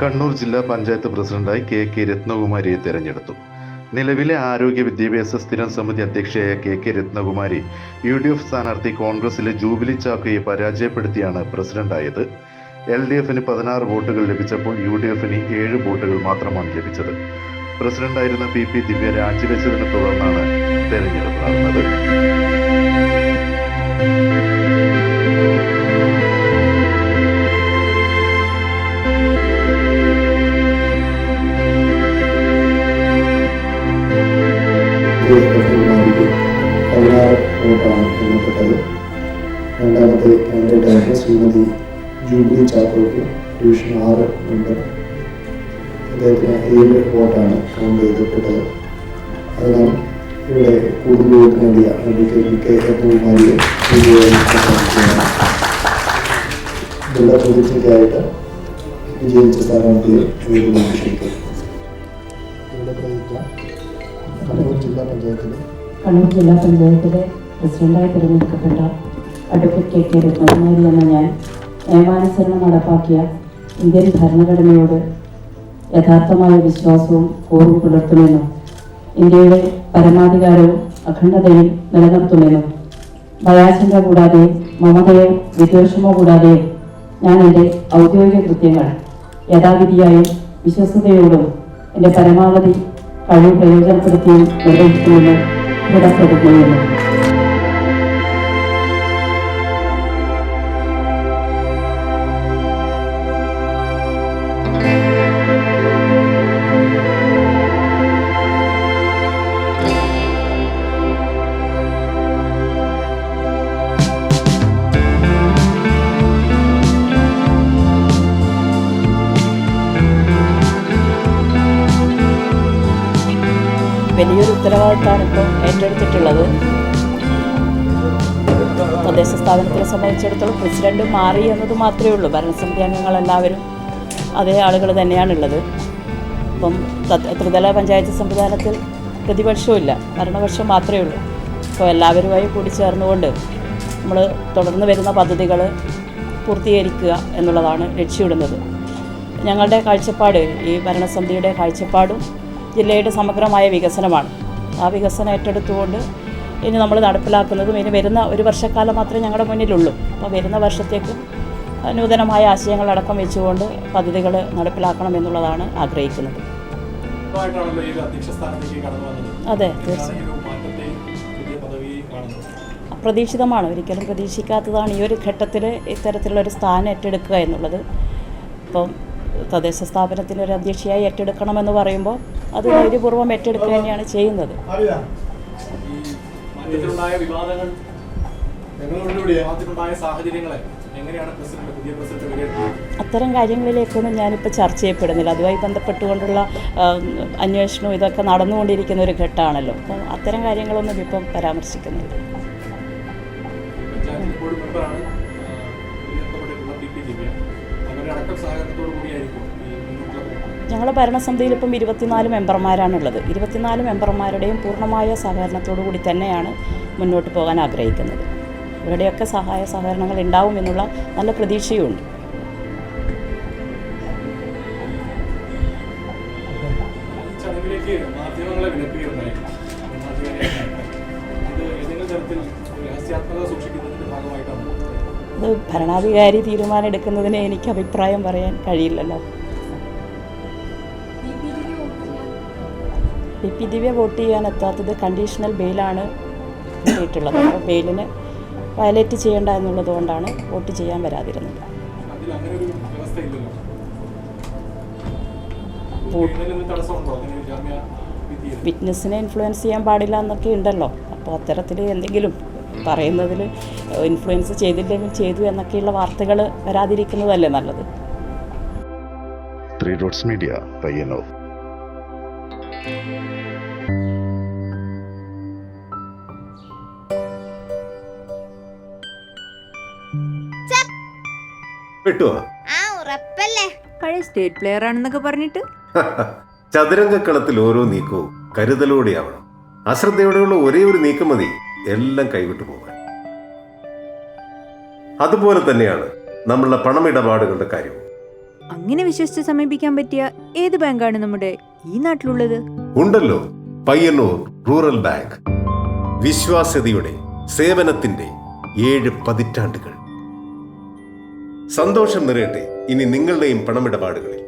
കണ്ണൂർ ജില്ലാ പഞ്ചായത്ത് പ്രസിഡന്റായി K K രത്നകുമാരിയെ തെരഞ്ഞെടുത്തു. നിലവിലെ ആരോഗ്യ വിദ്യാഭ്യാസ സ്ഥിരം സമിതി അധ്യക്ഷയായ K K Ratnakumari U D F സ്ഥാനാർത്ഥി കോൺഗ്രസിലെ ജൂബിലി ചാക്കയെ പരാജയപ്പെടുത്തിയാണ് പ്രസിഡന്റായത്. എൽ ഡി എഫിന് പതിനാറ് വോട്ടുകൾ ലഭിച്ചപ്പോൾ യു ഡി എഫിന് ഏഴ് വോട്ടുകൾ മാത്രമാണ് ലഭിച്ചത്. പ്രസിഡന്റായിരുന്ന പി പി ദിവ്യ രാജിവെച്ചതിനെ തുടർന്നാണ് തെരഞ്ഞെടുപ്പ് നടന്നത്. എണ്ണപ്പെട്ടത് രണ്ടാമത്തെ കാൻഡിഡേറ്റായിട്ട് ശ്രീമതി ജൂബിലി ചാക്കോയ്ക്ക് ഡിവിഷൻ ആറ് മെമ്പർ അദ്ദേഹത്തിന് ഏഴ് വോട്ടാണ് കൗണ്ട് ചെയ്തിട്ടുള്ളത്. അതിനാൽ ഇവിടെ കൂടുതൽ വോട്ട് നേടിയ അഡ്വക്കേറ്റ് കെ രത്നകുമാരിയെ ജില്ലാ പ്രതിനിധിക്കായിട്ട് വിജയിച്ച സ്ഥാനാർത്ഥിയെ പ്രതിജ്ഞ കണ്ണൂർ ജില്ലാ പഞ്ചായത്തിലെ കണ്ണൂർ ജില്ലാ പഞ്ചായത്തിലെ പ്രസിഡന്റായി തിരഞ്ഞെടുക്കപ്പെട്ട അഡ്വക്കേറ്റ് കെ കെ രത്നകുമാരി എന്ന ഞാൻ നിയമാനുസരണം നടപ്പാക്കിയ ഇന്ത്യൻ ഭരണഘടനയോട് യഥാർത്ഥമായ വിശ്വാസവും കൂറും പുലർത്തുമെന്നും ഇന്ത്യയുടെ പരമാധികാരവും അഖണ്ഡതയും നിലനിർത്തുമെന്നും ഭയാശങ്ക കൂടാതെ മമതയോ വിദ്വേഷമോ കൂടാതെ ഞാൻ എന്റെ ഔദ്യോഗിക കൃത്യങ്ങൾ യഥാവിധിയായും വിശ്വസ്തയോടും എന്റെ പരമാവധി കഴിവ് പ്രയോജനപ്പെടുത്തിയും നിർവഹിക്കുമെന്ന് ദൃഢപ്രതിജ്ഞ വലിയൊരു ഉത്തരവാദിത്തമാണ് ഇപ്പോൾ ഏറ്റെടുത്തിട്ടുള്ളത്. തദ്ദേശ സ്ഥാപനത്തിനെ സംബന്ധിച്ചിടത്തോളം പ്രസിഡന്റ് മാറി എന്നത് മാത്രമേ ഉള്ളൂ. ഭരണസമിതി അംഗങ്ങളെല്ലാവരും അതേ ആളുകൾ തന്നെയാണുള്ളത്. അപ്പം ത്രിതല പഞ്ചായത്ത് സംവിധാനത്തിൽ പ്രതിപക്ഷവുമില്ല. ഭരണപക്ഷം മാത്രമേ ഉള്ളൂ. അപ്പോൾ എല്ലാവരുമായി കൂടി ചേർന്നുകൊണ്ട് നമ്മൾ തുടർന്ന് വരുന്ന പദ്ധതികൾ പൂർത്തീകരിക്കുക എന്നുള്ളതാണ് ലക്ഷ്യമിടുന്നത്. ഞങ്ങളുടെ കാഴ്ചപ്പാട് ഈ ഭരണസമിതിയുടെ കാഴ്ചപ്പാടും ജില്ലയുടെ സമഗ്രമായ വികസനമാണ്. ആ വികസനം ഏറ്റെടുത്തുകൊണ്ട് ഇനി നമ്മൾ നടപ്പിലാക്കുന്നതും ഇനി വരുന്ന ഒരു വർഷക്കാലം മാത്രമേ ഞങ്ങളുടെ മുന്നിലുള്ളൂ. അപ്പോൾ വരുന്ന വർഷത്തേക്ക് നൂതനമായ ആശയങ്ങളടക്കം വെച്ചുകൊണ്ട് പദ്ധതികൾ നടപ്പിലാക്കണം എന്നുള്ളതാണ് ആഗ്രഹിക്കുന്നത്. അതെ അപ്രതീക്ഷിതമാണ്. ഒരിക്കലും പ്രതീക്ഷിക്കാത്തതാണ് ഈ ഒരു ഘട്ടത്തിൽ ഇത്തരത്തിലുള്ള ഒരു സ്ഥാനം ഏറ്റെടുക്കുക എന്നുള്ളത്. ഇപ്പം തദ്ദേശ സ്ഥാപനത്തിൽ ഒരു അധ്യക്ഷയായി ഏറ്റെടുക്കണമെന്ന് പറയുമ്പോൾ അത് ധൈര്യപൂർവം ഏറ്റെടുക്കുക തന്നെയാണ് ചെയ്യുന്നത്. അത്തരം കാര്യങ്ങളിലേക്കൊന്നും ഞാനിപ്പോൾ ചർച്ച ചെയ്യപ്പെടുന്നില്ല. അതുമായി ബന്ധപ്പെട്ടുകൊണ്ടുള്ള അന്വേഷണവും ഇതൊക്കെ നടന്നുകൊണ്ടിരിക്കുന്ന ഒരു ഘട്ടമാണല്ലോ. അപ്പം അത്തരം കാര്യങ്ങളൊന്നും ഇപ്പം പരാമർശിക്കുന്നില്ല. ഞങ്ങളുടെ ഭരണസമിതിയിൽ ഇപ്പം ഇരുപത്തിനാല് മെമ്പർമാരാണുള്ളത്. ഇരുപത്തിനാല് മെമ്പർമാരുടെയും പൂർണമായ സഹകരണത്തോടു കൂടി തന്നെയാണ് മുന്നോട്ട് പോകാൻ ആഗ്രഹിക്കുന്നത്. ഇവരുടെയൊക്കെ സഹായ സഹകരണങ്ങൾ ഉണ്ടാവും എന്നുള്ള നല്ല പ്രതീക്ഷയുണ്ട്. അത് ഭരണാധികാരി തീരുമാനം എടുക്കുന്നതിന് എനിക്ക് അഭിപ്രായം പറയാൻ കഴിയില്ലല്ലോ. പി പി ദിവ്യ വോട്ട് ചെയ്യാൻ എത്താത്തത് കണ്ടീഷണൽ ബെയിലാണ് കിട്ടിയിട്ടുള്ളത്. അപ്പോൾ ബെയിലിന് വയലേറ്റ് ചെയ്യേണ്ട എന്നുള്ളത് കൊണ്ടാണ് വോട്ട് ചെയ്യാൻ വരാതിരുന്നത്. വിറ്റ്നസ്സിനെ ഇൻഫ്ലുവൻസ് ചെയ്യാൻ പാടില്ല എന്നൊക്കെ ഉണ്ടല്ലോ. അപ്പോൾ അത്തരത്തിൽ എന്തെങ്കിലും പറയുന്നതിൽ ഇൻഫ്ലുവൻസ് ചെയ്തില്ലെങ്കിൽ ചെയ്തു എന്നൊക്കെയുള്ള വാർത്തകൾ വരാതിരിക്കുന്നതല്ലേ നല്ലത്? ത്രീ ഡോട്ട്സ് മീഡിയ പയ്യന്നൂർ കിട്ടുമോ ആ ഉറപ്പല്ലേ? പഴയ സ്റ്റേറ്റ് പ്ലെയർ ആണെന്നൊക്കെ പറഞ്ഞിട്ട്. ചതുരംഗക്കളത്തിൽ ഓരോ നീക്കവും കരുതലോടെയാവണം. അശ്രദ്ധയോടെയുള്ള ഒരേ ഒരു നീക്കം മതി. എല്ലാം കൈവിട്ടു പോകാൻ. അതുപോലെ തന്നെയാണ് നമ്മളുടെ പണമിടപാടുകളുടെ കാര്യവും. അങ്ങനെ വിശ്വസിച്ച് സമീപിക്കാൻ പറ്റിയ ഏത് ബാങ്കാണ് നമ്മുടെ ഈ നാട്ടിലുള്ളത്? ഉണ്ടല്ലോ. Payyanur rural bank. വിശ്വാസ്യതയുടെ സേവനത്തിന്റെ ഏഴ് പതിറ്റാണ്ടുകൾ. സന്തോഷം നിറയട്ടെ ഇനി നിങ്ങളുടെയും പണമിടപാടുകളിൽ.